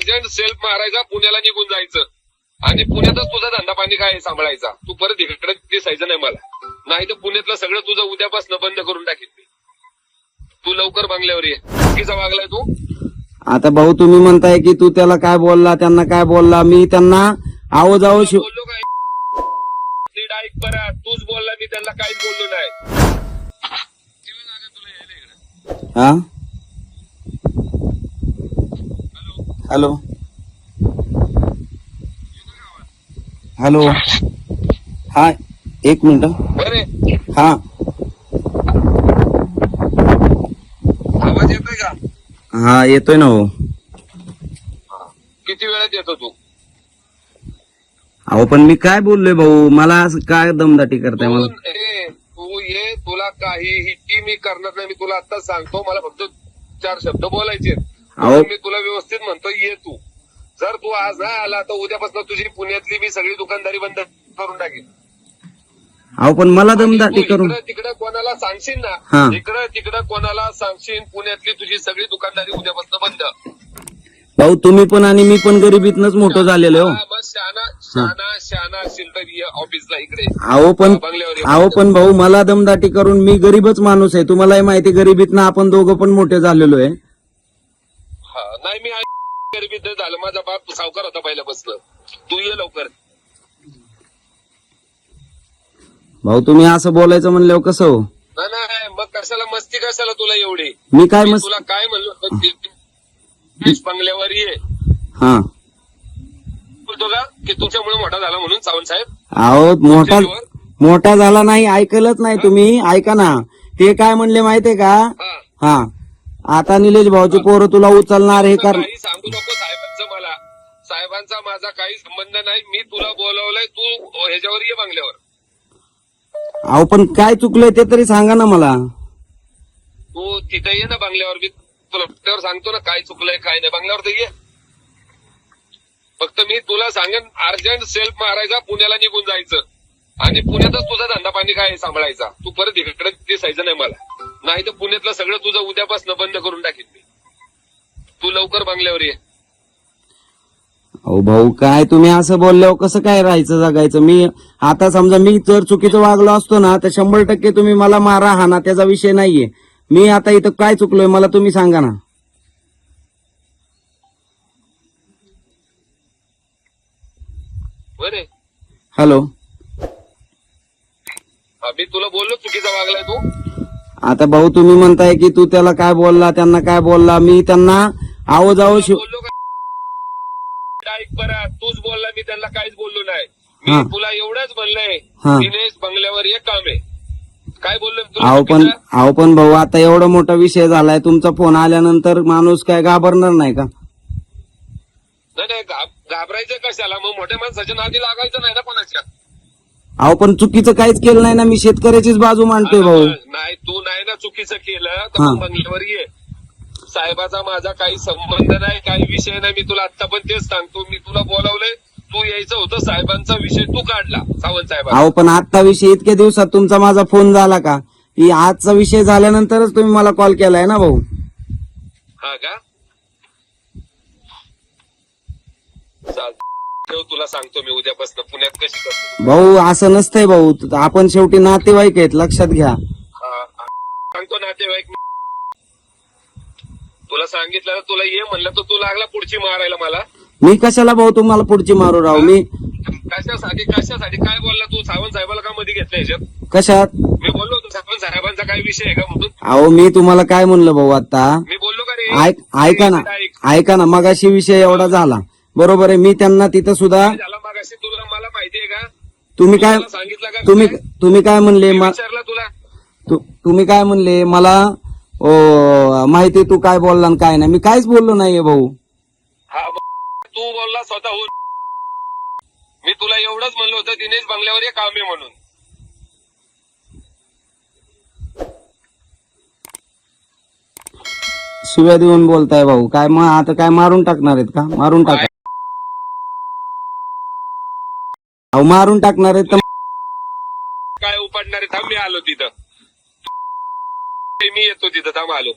Urgent self मारायचा पुण्याला निघून जायचं. आणि पुण्यातच तुझा धंदा पाणी काय सांभाळायचा? तू परत इकडे दिसायचं नाही मला. नाही तर पुण्यातलं सगळं तुझं उद्यापासून बंद करून टाकीन मी. तू लवकर बंगल्यावर ये. चुकीचा वागलाय तू. आता भाऊ तुम्ही म्हणताय की तू त्याला काय बोलला त्यांना काय बोलला? मी त्यांना आहो जाओ शिव बोललो काय? नीट ऐक बरं तूच बोलला मी त्यांना काहीच बोललो नाही? हा? हॅलो. हॅलो. हा एक मिनिट. हा. आवाज येतोय का? हा येतोय ना हो. किती वेळात येतो तू? अहो पण मी काय बोललोय भाऊ? मला असं काय दमदाटी करताय मला? तू ए, तू ये तुला काहीही मी करणार नाही मी तुला आताच सांगतो. मला फक्त चार शब्द बोलायचे अहो. मी तुला व्यवस्थित म्हणतो ये तू. जर तू आज नाही आला तर उद्यापासून तुझी पुण्यातली मी सगळी दुकानदारी बंद करून टाकेन. अहो पण मला दमदाटी करून. तिकडं कोणाला सांगशील. ना इकडं तिकडं कोणाला सांगशील पुण्यातली तुझी सगळी दुकानदारी उद्यापासून बंद. भाऊ तुम्ही पण आणि मी पण गरिबीतनच मोठं झालेलो हो. ऑफिसला इकडे. अहो पण. अहो पण भाऊ मला दमदाटी करून मी गरीबच माणूस आहे. तुम्हालाही माहिती गरिबीतनं आपण दोघं पण मोठे झालेलो आहे. नाही मी गरिबीत झालं. माझा बाप सावकार होता पहिल्यापासून. तू ये लवकर. भाऊ तुम्ही असं बोलायचं म्हणल्यावर कसं हो? नाही नाही मग कशाला मस्ती कशाला तुला एवढी? मी काय मी मस्त तुला काय म्हणलो? बंगल्यावर ये. हा. बोलतो का? की तुमच्यामुळे मोठा झाला म्हणून सावंत साहेब. अहो मोठा? मोठा झाला नाही ऐकलंच नाही तुम्ही. ऐका ना. ते काय म्हणले माहितीये का? हा. हा. आता निलेश भाऊची पोरं तुला उचलणार हे कर काही सांगू नको साहेबांचं मला. साहेबांचा माझा काही संबंध नाही. मी तुला बोलवलंय तू ह्याच्यावर ये बंगल्यावर. अहो पण काय चुकलंय ते तरी सांगा ना मला. तू तिथे ये ना बंगल्यावर. मी तुला सांगतो ना काय चुकलंय काय नाही. बंगल्यावर तर ये. फक्त मी तुला सांगेन अर्जंट सेल्फ मारायचा पुण्याला निघून जायचं. आणि पुण्यातच तुझा धंदा पाणी काय आहे सांभाळायचा? तू परत इकडे दिसायचं नाही मला. नाही तर पुण्यातलं सगळं तुझं उद्यापासून बंद करून टाकीन मी. तू लवकर बंगल्यावर ये. अहो भाऊ काय तुम्ही असं बोलल्यावर कसं काय राहायचं जगायचं? मी आता समजा मी जर चुकीचं वागलो असतो ना तर शंभर टक्के तुम्ही मला मारा हा ना त्याचा विषय नाहीये. मी आता इथं काय चुकलोय मला तुम्ही सांगा ना. बरे. हॅलो. मी तुला बोललो चुकीचा वागलाय तू. आता भाऊ तुम्ही म्हणताय की तू त्याला काय बोलला त्यांना काय बोलला? मी त्यांना आहो जाओ शिव बोललो का? ऐक बरं तूच बोलला मी त्यांना काहीच बोललो नाही. हा. मी तुला एवढंच म्हणलंय हा. दिनेश बंगल्यावर एक काम आहे. काय बोललो मी तुला? अहो पण चुकीचं? अहो पण भाऊ आता एवढा मोठा विषय झालाय तुमचा फोन आल्यानंतर माणूस काय घाबरणार नाही का? नाही नाही घाब- घाबरायचं कशाला? मग मोठ्या माणसाच्या नादी लागायचं नाही ना कोणाच्या? अहो पण चुकीचं काहीच केलं नाही ना. मी शेतकऱ्याचीच बाजू मांडतोय भाऊ. नाही तू नाही ना चुकीचं केलं तर हा. मग बंगल्यावर ये. साहेबाचा माझा काही संबंध नाही काही विषय नाही. मी तुला आता पण तेच सांगतो. मी तुला बोलावलंय तू यायचं होतं साहेबांचा विषय तू काढला सावंत साहेबांचा. अहो पण आजचा विषय इतक्या दिवसात तुमचा माझा फोन झाला का? की आजचा विषय झाल्यानंतरच तुम्ही मला कॉल केलाय ना भाऊ? हा का? चाल ठेव तुला सांगतो मी उद्यापासून पुण्यात कशी करतो भाऊ असं नसतंय भाऊ. आपण शेवटी नातेवाईक आहेत लक्षात घ्या. हा, हा. सांगतो नातेवाईक तुला सांगितलं ना, तुला ये म्हणलं तर तू लागला पुढची मारायला मला. मी कशाला भाऊ तुम्हाला पुढची मारू राहू मी कशासाठी कशासाठी? काय बोलला तू? सावंत साहेबाला का मध्ये घेतलं याच्यात कशात? मी बोललो होतो सावंत साहेबांचा काय विषय आहे का म्हणून? अहो मी तुम्हाला काय म्हणलं भाऊ आता? मी बोललो का रे? ऐक ऐका ना. ऐक. ऐका ना मगाशी विषय एवढा झाला. बरोबर आहे. मी त्यांना तिथं सुद्धा झाला तुला मला माहिती आहे का? तुम्ही काय तुला सांगितलं का? तुम्ही काय? तुम्ही काय म्हणले? मी मा- विचारलं तुला. तु- तुम्ही काय म्हणले? मला ओ, माहिती तू काय बोलला आणि काय नाही. मी काहीच बोललो नाहीये भाऊ. हा तू बोलला स्वतःहून. मी तुला एवढंच म्हणलं होतं दिनेश बंगल्यावर ये काम आहे म्हणून. शिव्या देऊन बोलताय भाऊ. काय मग आता काय मारून टाकणार आहेत का? मारून टाका. अहो मारून टाकणार आहे तर काय उपडणारे थांब मी आलो तिथं. मी येतो तिथं. थांब आलो.